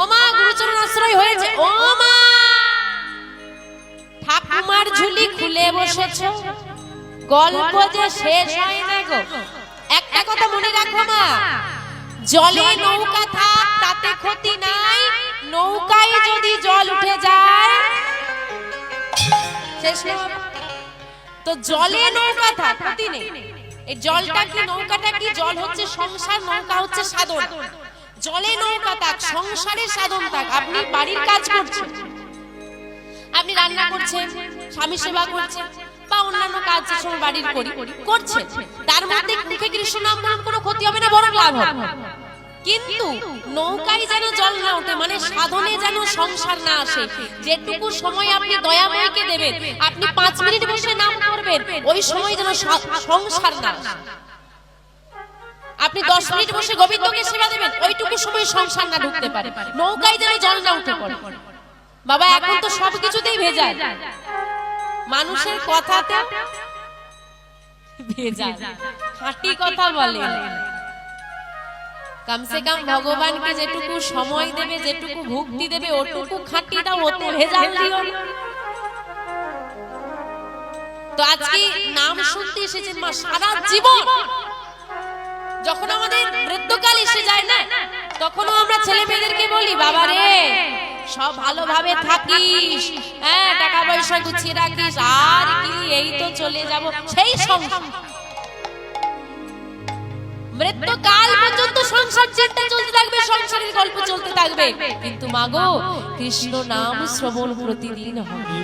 ও মা গুরুচরণ আশ্রয় হয়েছে। ও মা ঠাকুমার ঝুলি খুলে বসেছো। গল্প যে শেষ হয় না গো। একটা কথা মনে রাখো মা। জলে নৌকা থাক তাতে ক্ষতি নাই। নৌকায় যদি জল উঠে যায়। শেষ তো জলে নৌকা থাক ক্ষতি নেই। এই জলটা কি নৌকাটা কি? জল হচ্ছে সংসার নৌকা হচ্ছে সাধন। জলে নৌকা থাক সংসারে সাধন থাক আপনি বাড়ির কাজ করছেন। আপনি রান্না করছেন স্বামী সেবা করছেন বা অন্যান্য কাজ যে সময় বাড়ির করি করছেন। তার মধ্যে মুখে কৃষ্ণ নাম ধারণ কোনো ক্ষতি হবে না বরং লাভ হবে কিন্তু নৌকায় যেন জল না ওঠে মানে সাধনে যেন সংসার না আসে। যেটুকু সময় আপনি দয়াময়কে দেবেন আপনি পাঁচ মিনিট বসে নাম করবেন ওই সময় যেন সংসার না আসে। আপনি দশ মিনিট বসে গোবিন্দকে সেবা দেবেন, ওইটুকু সময় সংসার না ঢুকতে পারে। নৌকায় যেন জল না উঠে পড়ে। বাবা, এখন তো সবকিছুতেই ভেজাল। মানুষের কথাতে ভেজাল। খাঁটি কথা বলে। কমসে কম ভগবানকে যেটুকু সময় দেবে, যেটুকু ভক্তি দেবে, ওটুকু খাঁটি দাও ওতে ভেজাল দিও তো আজকে নাম শুনতে এসেছেন মা সারা জীবন। যখন আমাদের বৃদ্ধকাল এসে যায় না, তখনও আমরা ছেলে মেয়েদেরকে বলি, বাবা রে, সব ভালোভাবে থাকিস হ্যাঁ টাকা পয়সা গুছিয়ে রাখিস, আর কি, এই তো চলে যাব। সেই সংসার। মৃত্যুকাল পর্যন্ত সংসার চিন্তা চলতে থাকবে, সংসারের গল্প চলতে থাকবে। কিন্তু মাগো কৃষ্ণ নাম শ্রবণ প্রতিদিন হবে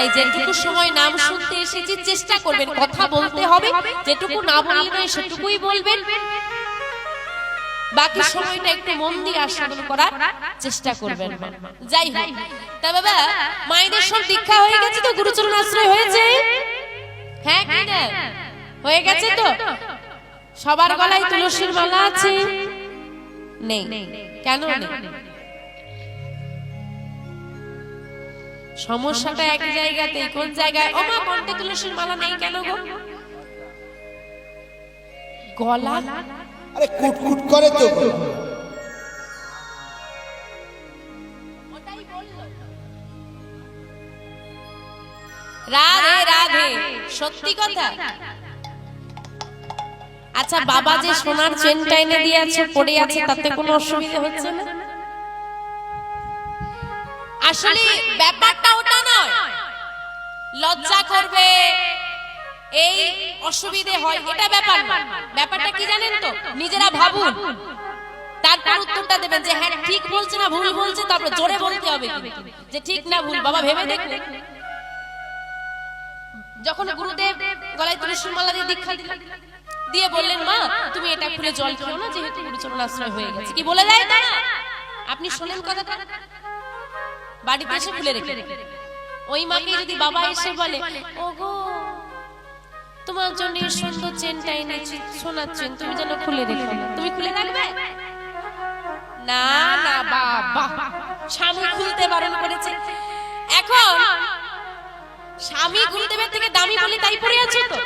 তাই যেটুকু সময় নাম শুনতে এসেছি চেষ্টা করবেন কথা বলতে হবে। যেটুকু না বললে নয় সেটুকুই বলবেন। বাকি সময়টা একটু মন দিয়ে আস্বাদন করার চেষ্টা করবেন। যাই হোক। তা বাবা মায়েদের সব দীক্ষা হয়ে গেছে তো গুরুচরণ আশ্রয় হয়েছে? হ্যাঁ কি না হয়ে গেছে তো? সবার গলায় তুলসীর মালা আছে? নেই। কেন নেই? সমস্যাটা এক জায়গাতে কোন জায়গায়? ও মা কণ্ঠে তুলসীর মালা নেই কেন গো? গলা? আরে কুটকুট করে তো। রাধে রাধে সত্যি কথা। আচ্ছা বাবা যে সোনার চেনটা এনে দিয়েছে পড়ে আছে তাতে কোনো অসুবিধা হচ্ছে না? আসলে লজ্জা করবে। এই অসুবিধে হয়। এটা ব্যাপার না। ব্যাপারটা কি জানেন তো? নিজেরা ভাবুন। তারপর উত্তরটা দেবেন যে হ্যাঁ ঠিক বলছে না ভুল বলছে তারপর জোরে বলতে হবে যে ঠিক না ভুল বাবা ভেবে দেখুন। যখন গুরুদেব গলায় তুলসীর মালা দিয়ে দীক্ষা দিলেন দিয়ে বললেন মা তুমি এটা খুলে জল খেও না যেহেতু গুরুচরণ আশ্রয় হয়ে গেছে। কি বলে দেয় না আপনি শোনেন কথাটা? বাড়িতে এসে খুলে রেখে ওই মাকে যদি বাবা এসে বলে ওগো তোমার জন্য সুন্দর চেনটা এনেছি সোনার চেন তুমি যেন খুলে রেখো তুমি খুলে রাখবে? না না বাবা। স্বামী খুলতে বারণ করেছে। এখন স্বামী গুরুদেবের থেকে দামি বলে তাই পড়ে আছো তো?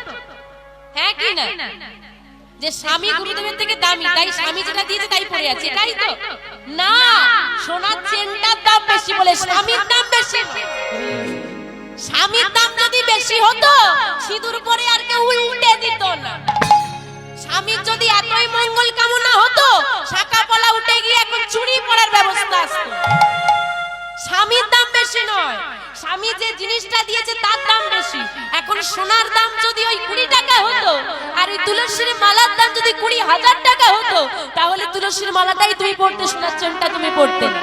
হ্যাঁ কি না? যে স্বামী গুরুদেবের থেকে দামি তাই স্বামী যেটা দিয়েছে তাই পড়ে আছে তাই তো? না সোনার চেনটার দাম বেশি বলে স্বামীর দাম বেশি। স্বামীর দাম যদি বেশি হতো, সিঁদুর পরে আর কেউ উল্টে দিত না। স্বামীর যদি এতই মঙ্গল কামনা হতো, শাখা পলা উঠে গিয়ে এখন চুরি পড়ার ব্যবস্থা আসতো। স্বামীর দাম বেশি নয়, স্বামী যে জিনিসটা দিয়েছে তার দাম বেশি। এখন সোনার দাম যদি ওই কুড়ি টাকা হতো, আর ওই তুলসীর মালার দাম যদি কুড়ি হাজার টাকা হতো, তাহলে তুলসীর মালাটাই তুমি পড়তে সোনার চেনটা তুমি পড়তে না।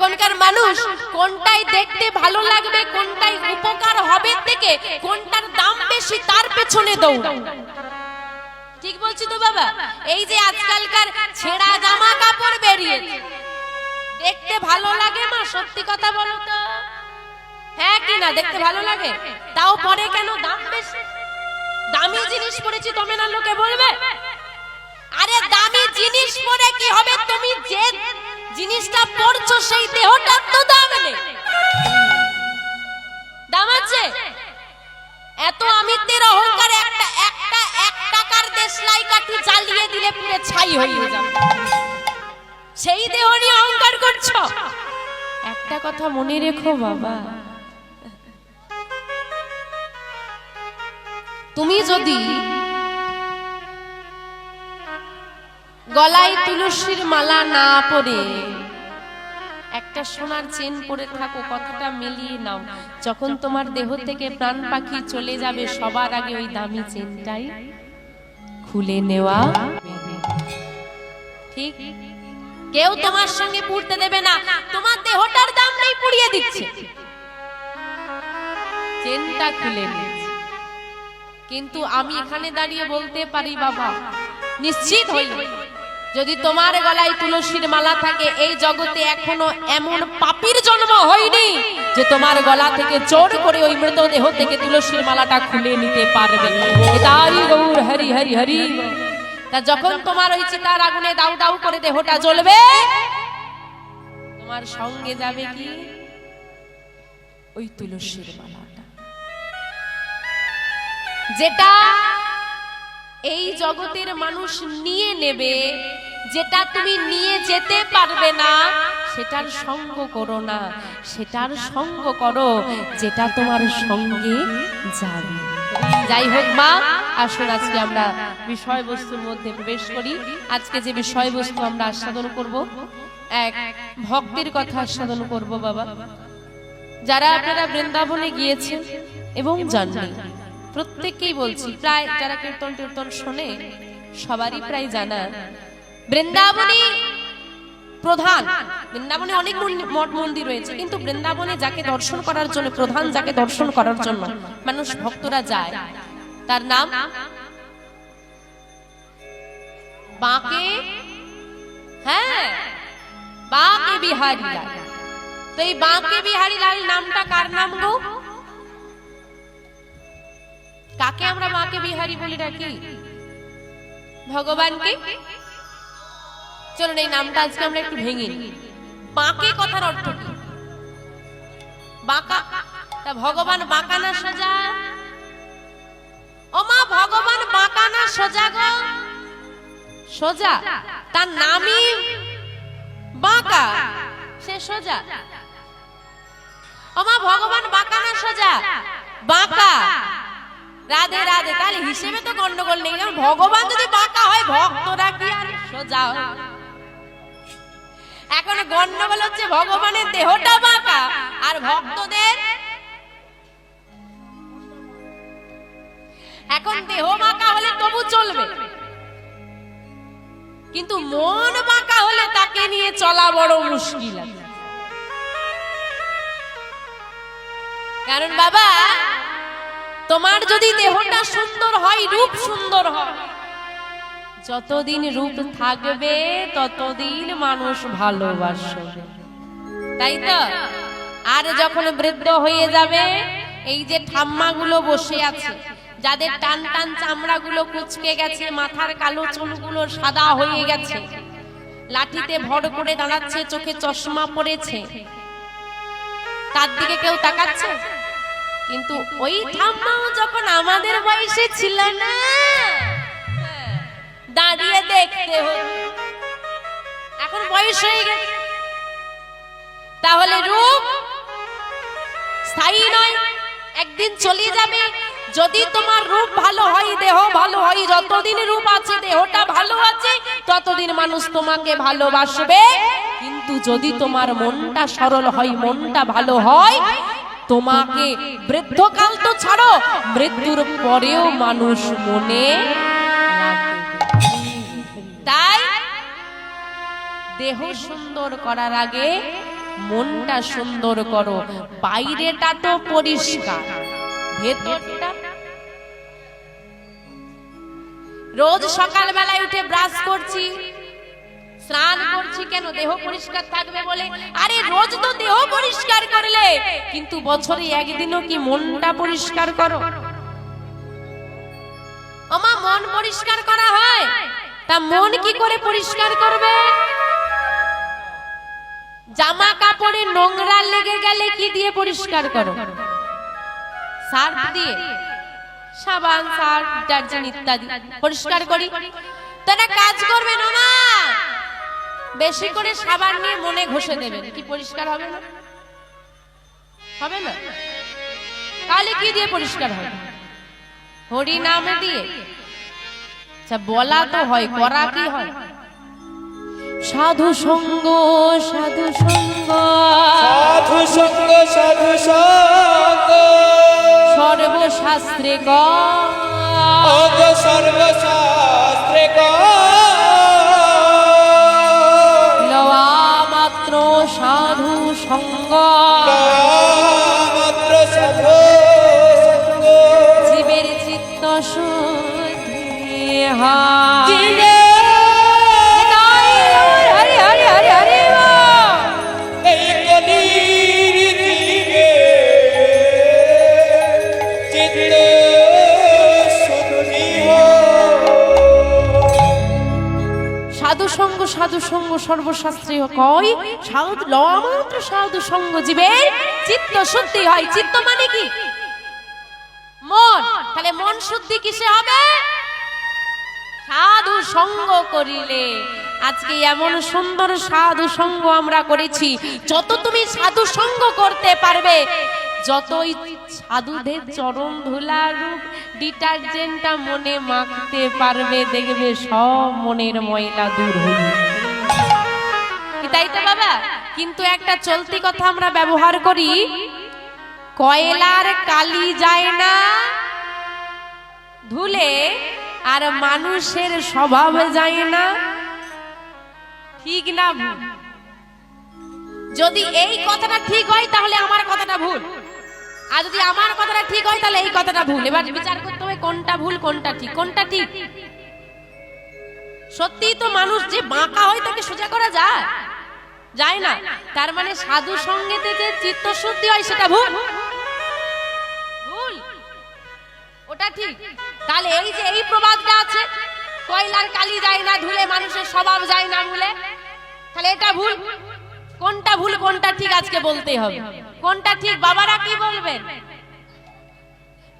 এখনকার মানুষ কোনটাই দেখতে ভালো লাগবে, কোনটাই উপকার হবে থেকে কোনটার দাম বেশি তার পেছনে দৌড়ায় ঠিক বলছি তো বাবা? এই যে আজকালকার ছেঁড়া জামা কাপড় বেরিয়েছে দেখতে ভালো লাগে মা? সত্যি কথা বলো তো। হ্যাঁ কি না, দেখতে ভালো লাগে? তাও পরে কেন? দাম বেশি। দামি জিনিস পরেছি তুমি না লোকে বলবে। আরে দামি জিনিস পরে কি হবে? তুমি যে জিনিসটা পরছো সেই দেহটার তো দাম নেই। দাম আছে? এত আমিত্বের অহংকার একটা একটা, এক টাকার দেশলাই কাঠি জ্বালিয়ে দিলে পুরো ছাই হয়ে যাবে। সেই দেহ নিয়ে অহংকার করছ? একটা কথা মনে রেখো বাবা। তুমি যদি গলায় তুলসীর মালা না পরে। একটা সোনার চেন পরে থাকো, কথাটা মিলিয়ে নাও। যখন তোমার দেহ থেকে প্রাণ পাখি চলে যাবে, সবার আগে ওই দামি চেনটাই খুলে নেওয়া। ঠিক? কেউ তোমার সঙ্গে পুড়তে দেবে না। তোমার দেহটার দাম নেই, পুড়িয়ে দিচ্ছে। চেনটা খুলে নিয়েছে কিন্তু আমি এখানে দাঁড়িয়ে বলতে পারি, বাবা, নিশ্চিত হই। যদি তোমার গলায় তুলসীর মালা থাকে, এই জগতে এখনও এমন পাপির জন্ম হয়নি যে তোমার গলা থেকে চোর করে ওই মৃতদেহ থেকে তুলসীর মালাটা খুলে নিতে পারবে। গৌর হরি হরি হরি। তা যখন তোমার ওই চিতার আগুনে দাউ দাউ করে দেহটা জ্বলবে, তোমার সঙ্গে যাবে কি? ওই তুলসীর মালাটা। যেটা এই জগতের মানুষ নিয়ে নেবে, যেটা তুমি নিয়ে যেতে পারবে না, সেটার সঙ্গ করো না। সেটার সঙ্গ করো, যেটা তোমার সঙ্গে যাবে। যাই হোক মা, আসুন আজকে আমরা বিষয়বস্তুর মধ্যে প্রবেশ করি। আজকে যে বিষয়বস্তু আমরা আস্বাদন করব, এক ভক্তির কথা আস্বাদন করব বাবা। যারা আপনারা বৃন্দাবনে গিয়েছেন এবং জাননি প্রত্যেককেই বলছি প্রায় যারা কীর্তন টীর্তন শোনে সবারই প্রায় জানা। বৃন্দাবনী প্রধান। বৃন্দাবনে অনেক মঠ মন্দির রয়েছে কিন্তু বৃন্দাবনে যাকে দর্শন করার জন্য প্রধান যাকে দর্শন করার জন্য মানুষ ভক্তরা যায়। তার নাম? বাঁকে হ্যাঁ বাঁকে বিহারী লাল। তো এই বাঁকে বিহারী লাল নামটা কার নাম গো? কাকে আমরা মাকে বিহারি বলে ডাকি ভগবানকে? চলুন এই নামটা আজকে আমরা একটু ভেঙে। বাঁকে কথার অর্থ কি? বাঁকা। তা ভগবান বাঁকা না সোজা? ও মা, ভগবান বাঁকা না সোজা গো। সোজা। তার নামই বাঁকা। সে সোজা। ও মা, ভগবান বাঁকা না সোজা? বাঁকা। রাধে রাধে তাহলে হিসেবে তো গন্ডগোল নেই। কারণ ভগবান যদি বাঁকা হয়, ভক্তরা কি আর সোজা এখন গন্ডগোল হচ্ছে ভগবানের দেহটা বাঁকা, আর ভক্তদের এখন দেহ বাঁকা হলে তবু চলবে। কিন্তু মন বাঁকা হলে তাকে নিয়ে চলা বড় মুশকিল। কারণ বাবা তোমার যদি দেহটা সুন্দর হয়, রূপ সুন্দর হয়। যতদিন রূপ থাকবে, ততদিন মানুষ ভালোবাসবে। তাই তো? আর যখন বৃদ্ধ হয়ে যাবে, এই যে ঠাম্মাগুলো বসে আছে, যাদের টান টান চামড়াগুলো কুচকে গেছে, মাথার কালো চুলগুলো সাদা হয়ে গেছে, লাঠিতে ভর করে দাঁড়াচ্ছে, চোখে চশমা পড়েছে, তার দিকে কেউ তাকাচ্ছে? কিন্তু ওই ঠাম্মাও যখন আমাদের বয়সে ছিল না, দাঁড়িয়ে দেখতে এখন বয়স হয়ে গেছে। তাহলে রূপ স্থায়ী নয়, একদিন চলে যাবে। যদি তোমার রূপ ভালো হয়, দেহ ভালো হয়, যতদিন রূপ আছে, দেহটা ভালো আছে, ততদিন মানুষ তোমাকে ভালোবাসবে। কিন্তু যদি তোমার মনটা সরল হয়, মনটা ভালো হয় তোমাকে বৃদ্ধকাল তো ছাড়ো, মৃত্যুর পরেও মানুষ মনে তাই দেহ সুন্দর করার আগে মনটা সুন্দর করো, বাইরেটা তো পরিষ্কার, ভেতরটা। রোজ সকালবেলায় উঠে ব্রাশ করছি। স্নান করছি কেন? দেহ পরিষ্কার থাকবে বলে। আরে, রোজ তো দেহ পরিষ্কার করলে। কিন্তু বছরে একদিনও কি মনটা পরিষ্কার করো? আমা মন পরিষ্কার করা হয়। তা মন কি করে পরিষ্কার করবে? জামা কাপড়ে নোংরা লেগে গেলে কি দিয়ে পরিষ্কার করো? সার্ফ দিয়ে। সাবান, সার্ফ, ডিটারজেন্ট ইত্যাদি। পরিষ্কার করি। তারা কাজ করবে না মা বেশি করে সাবান নিয়ে মনে ঘষে দেবেন। কি পরিষ্কার হবে না? হবে না? তাহলে কি দিয়ে পরিষ্কার হবে? হরি নামে দিয়ে? আচ্ছা বলা তো হয় করা কি হয়? সাধু সঙ্গ সাধু সঙ্গ। সাধু সঙ্গ সাধু সঙ্গ। সর্বশাস্ত্রে গ। সর্বশাস্ত্রে সাধু সঙ্গ সাধু সঙ্গ সাধু সঙ্গ সর্বশাস্ত্রীয় কয়? সাধু, লমাত্র সাধু সঙ্গ জীবের চিত্ত শুদ্ধি হয়। চিত্ত মানে কি? মন। তাহলে মন শুদ্ধি কিসে হবে? সাধু সঙ্গ করিলে। আজকে এমন সুন্দর সাধু সঙ্গ আমরা করেছি, যত তুমি সাধু সঙ্গ করতে পারবে যতই সাধুদের চরণ ধুলা রূপ, ডিটারজেন্টটা মনে মাখতে পারবে, দেখবে সব মনের ময়লা দূর হয়ে তাই তো বাবা? কিন্তু একটা চলতি কথা আমরা ব্যবহার করি, কয়লার কালি যায় না ধুলে, আর মানুষের স্বভাব যায় না। ঠিক না যদি এই কথাটা ঠিক হয়, তাহলে আমার কথাটা ভুল। আর যদি আমার কথাটা ঠিক হয়, তাহলে এই কথাটা ভুল। এবার বিচার করতে হবে কোনটা ভুল, কোনটা ঠিক। কোনটা ঠিক? সত্যিই তো মানুষ যে বাঁকা হয়, তাকে সোজা করা যায়। যায় না। তার মানে সাধু সঙ্গে থেকে চিত্তশুদ্ধি হয়, সেটা ভুল। ভুল। ওটা ঠিক। তাহলে এই যে এই প্রবাদটা আছে, কয়লার কালি যায় না, ধুলে মানুষের স্বভাব যায় না ভুলে তাহলে এটা ভুল। কোনটা ভুল কোনটা ঠিক আজকে বলতে হবে। কোনটা ঠিক বাবারা কি বলবেন?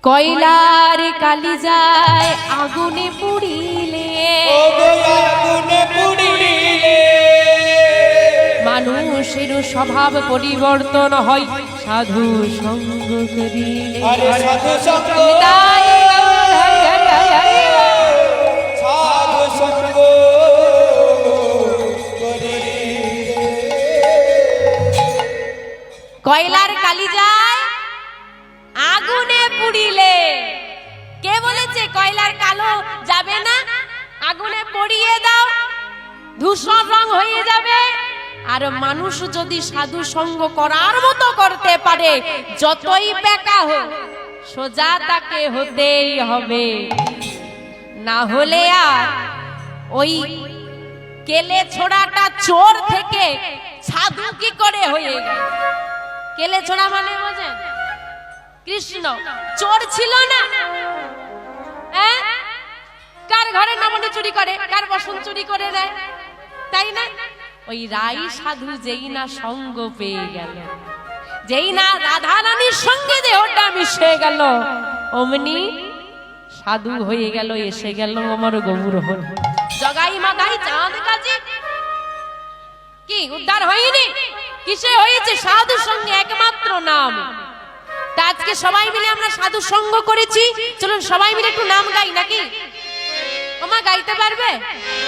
কয়লার কালি যায় আগুনে পুড়িলে। আগুনে পুড়িলে। মানুষের স্বভাব পরিবর্তন হয় সাধু সঙ্গ করিলে। সাধু সঙ্গ। কয়লার কালি যায়? আগুনে পুড়িলে। কে বলেছে কয়লার কালো যাবে না? আগুনে পড়িয়ে দাও। ধূসর রং হয়ে যাবে। আর মানুষ যদি সাধু সঙ্গ করার মতো করতে পারে, যতই বেকা হোক, সোজা তাকে হতেই হবে। না হলে আর ওই কেলে ছোড়াটা চোর থেকে সাধু কি করে হয়ে গেল কেলে ছোড়া মানে বোঝেন কৃষ্ণ। চোর ছিল না। হ্যাঁ? কার ঘরে নামনি চুরি করে, কার বসন চুরি করে দেয়? তাই না? ওই রাই সাধু যেই না সঙ্গ পেয়ে গেল। যেই না রাধা রানীর সঙ্গে দেহটা মিশে গেল। অমনি সাধু হয়ে গেল, এসে গেল আমার গৌর হল। জগাই মাগাই চাঁদ কাজে। কি, উদ্ধার হয়নি? কিসে হয়েছে? সাধু সঙ্গে একমাত্র নাম। আজকে সবাই মিলে আমরা সাধু সঙ্গ করেছি। চলুন সবাই মিলে একটু নাম গাই নাকি? ওমা, গাইতে পারবে?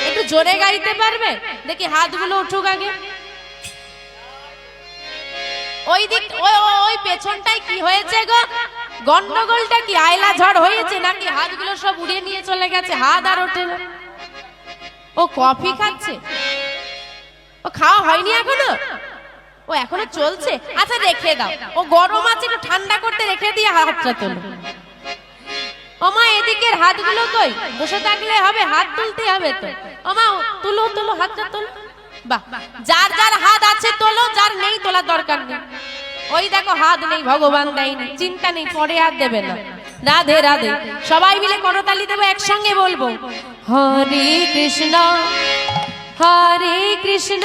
একটু জোরে গাইতে পারবে? দেখি হাতগুলো উঠুক আগে। ওই দিক ওই, ওই- পেছনটায় কি হয়েছে গো? গন্ডগোলটা কি আয়লা ঝড় হয়েছে নাকি? হাতগুলো সব উড়িয়ে নিয়ে চলে গেছে, হাত আর ওঠে না। ও কফি খাচ্ছে? ও খাওয়া হয়নি এখনও? ও এখনও চলছে? আচ্ছা রেখে দাও। ও গরম আছে, একটু ঠান্ডা করতে রেখে দিয়ে হাতটা তোলো। ওমা, এদিকের হাতগুলো কই? বসে থাকলে হবে, হাত তুলতে হবে তো। ওমা, তুলো তুলো হাতটা তোলো। বাহ, যার যার হাত আছে তোলো, যার নেই তোলার দরকার নেই। ওই দেখো, হাত নেই, ভগবান দেয়নি চিন্তা নেই, পরে হাত দেবে না। রাধে রাধে। সবাই মিলে করতালি দেবো, একসঙ্গে বলব। হরে কৃষ্ণ হরে কৃষ্ণ।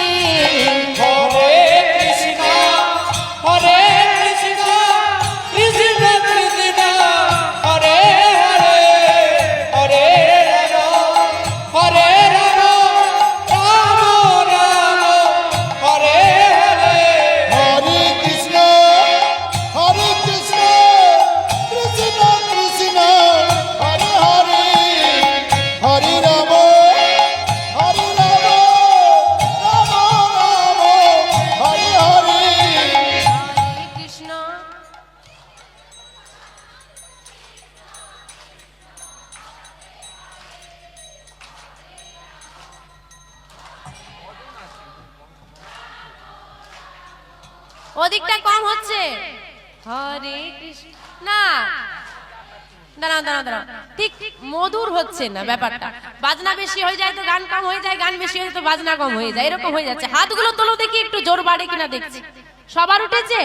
হরে না। দাঁড়া দাঁড়া দাঁড়া ঠিক ঠিক মধুর হচ্ছে না ব্যাপারটা। বাজনা বেশি হয়ে যায় তো গান কম হয়ে যায়, গান বেশি হয়ে তো বাজনা কম হয়ে যায়। এরকম হয়ে যাচ্ছে। হাতগুলো তোলো দেখি, একটু জোর বাড়ে কিনা দেখছি। সবার উঠেছে?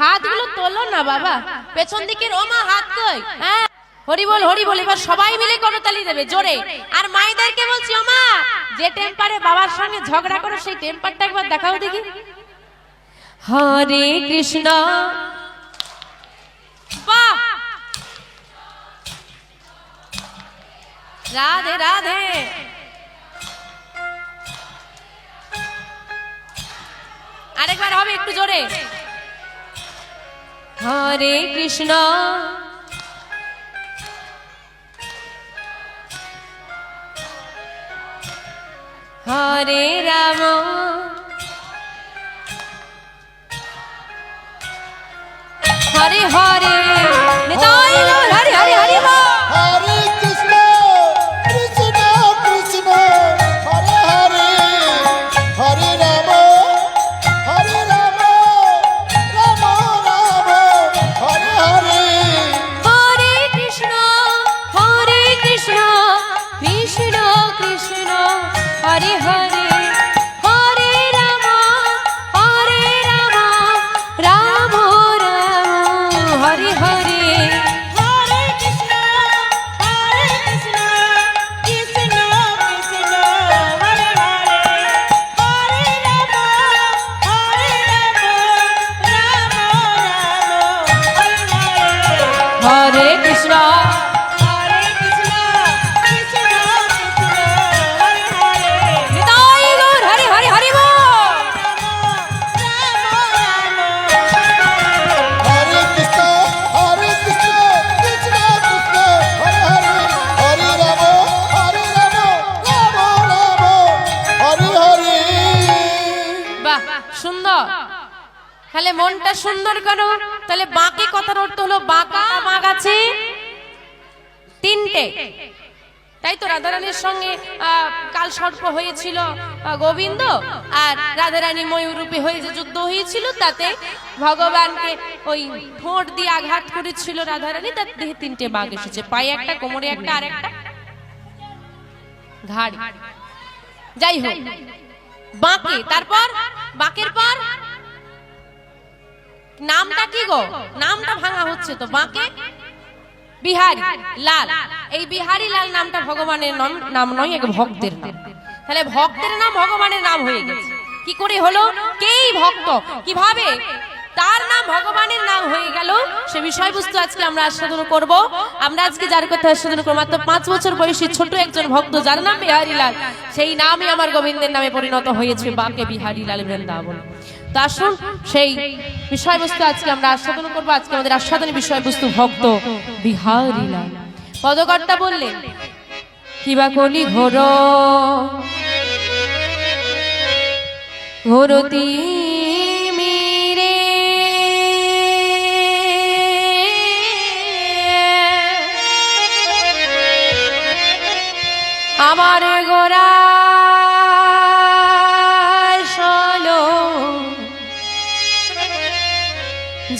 হাতগুলো তোলো না বাবা। পেছন দিকের ওমা, হাত কই? হ্যাঁ। হরি বল হরি বল, এবার সবাই মিলে করতালি দেবে, জোরে। আর মাইদেরকে বলছি, ওমা, যে টেম্পারে বাবার সঙ্গে ঝগড়া করো, সেই টেম্পারটা একবার দেখাও দেখি। হরে কৃষ্ণ। রাধে রাধে। আরেকবার হবে একটু জোরে। হরে কৃষ্ণ। হরে রাম। হরে তিনটে তাই তো রাধারানীর সঙ্গে কাল সর্প হয়েছিল গোবিন্দ, আর রাধারানী ময়ূরূপী হয়ে যে যুদ্ধ হয়েছিল, তাতে ভগবানকে ওই ঠোঁট দিয়ে আঘাত করেছিল রাধারানী, তার দেহে তিনটে বাঘ এসেছে, পায়ে একটা, কোমরে একটা, আর একটা। ঘাড়। যাই হোক, বাঁকে, তারপর, বাঁকের পর? নামটা কি গো? নামটা ভাঙা হচ্ছে তো, বাঁকে? বিহারি লাল। এই বিহারি লাল নামটা ভগবানের নাম নাম নয় এক ভক্তের নাম। তাহলে ভক্তের নাম ভগবানের নাম হয়ে গেছে। কি করে হলো? কেই ভক্ত? কীভাবে? তার নাম ভগবানের নাম হয়ে গেল। সে বিষয়বস্তু আজকে আমরা আস্বাদন করব। আমরা আজকে যার কথা আস্বাদন করব মাত্র পাঁচ বছর বয়সী ছোট একজন ভক্ত যার নাম বিহারি লাল। সেই নামই আমার গোবিন্দের নামে পরিণত হয়েছে বাকে বিহারি লাল বৃন্দাবন। আসুন, সেই বিষয়বস্তু আজকে আমরা আস্বাদন করব। আজকে আমাদের আস্বাদনের বিষয়বস্তু ভক্ত বিহারি লাল। পদকর্তা বললেন কিবা কলি ঘোর? ঘোরতি মিরে আমার গোরা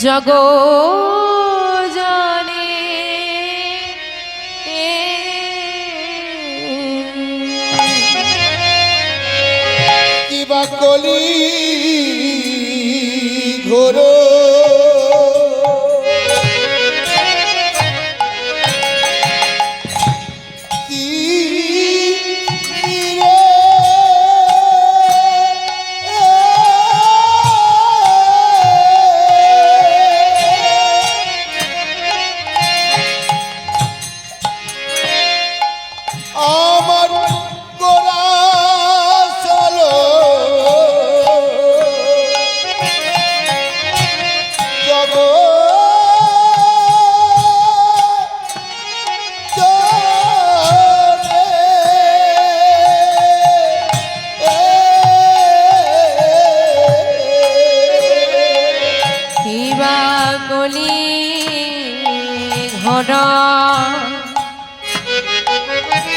জগ